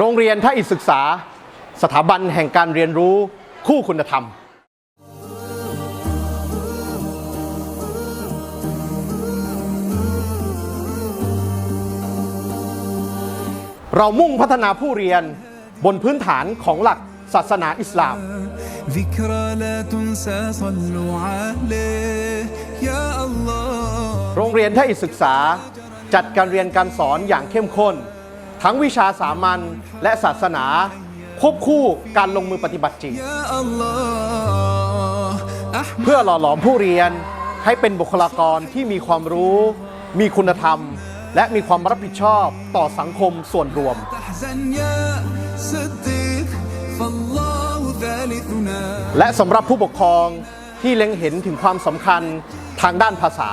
โรงเรียนพระอิศึกษา สถาบันแห่งการเรียนรู้คู่คุณธรรม เรามุ่งพัฒนาผู้เรียนบนพื้นฐานของหลักศาสนาอิสลาม โรงเรียนท่าอิศึกษาจัดการเรียนการสอนอย่างเข้มข้น ทั้งวิชาสามัญและศาสนา ควบคู่การลงมือปฏิบัติจริง เพื่อหล่อหลอมผู้เรียนให้เป็นบุคลากรที่มีความรู้ มีคุณธรรม และมีความรับผิดชอบต่อสังคมส่วนรวม และสำหรับผู้ปกครองที่เล็งเห็นถึงความสำคัญทางด้านภาษา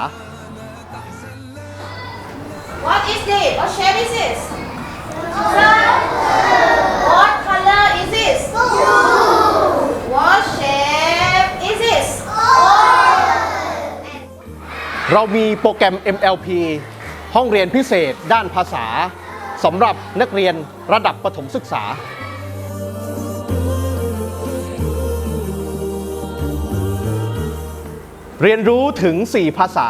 What is this? What shape is this? What color is this? What shape is this? เรามีโปรแกรม MLP ห้องเรียนพิเศษด้านภาษาสำหรับนักเรียนระดับประถมศึกษา เรียนรู้ถึง 4 ภาษา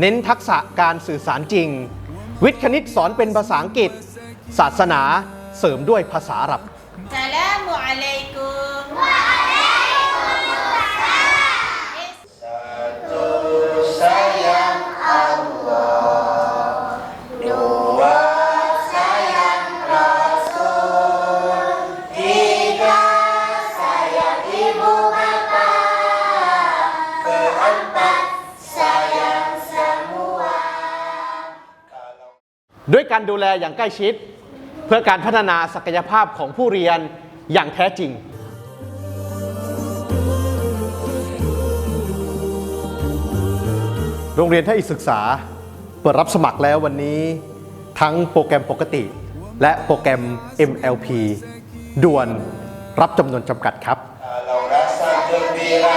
เน้นทักษะการสื่อสารจริง วิทย์คณิตสอนเป็นภาษาอังกฤษ ศาสนาเสริมด้วยภาษาอาหรับ Assalamu alaikum. Keempat, sayang semua. ด้วยการดูแลอย่างใกล้ชิด เพื่อการพัฒนาศักยภาพของผู้เรียนอย่างแท้จริงโรงเรียนท่าอิศึกษา เปิดรับสมัครแล้ววันนี้ ทั้งโปรแกรมปกติ และโปรแกรม MLP ด่วนรับจำนวนจำกัดครับ Kalau rasa gembira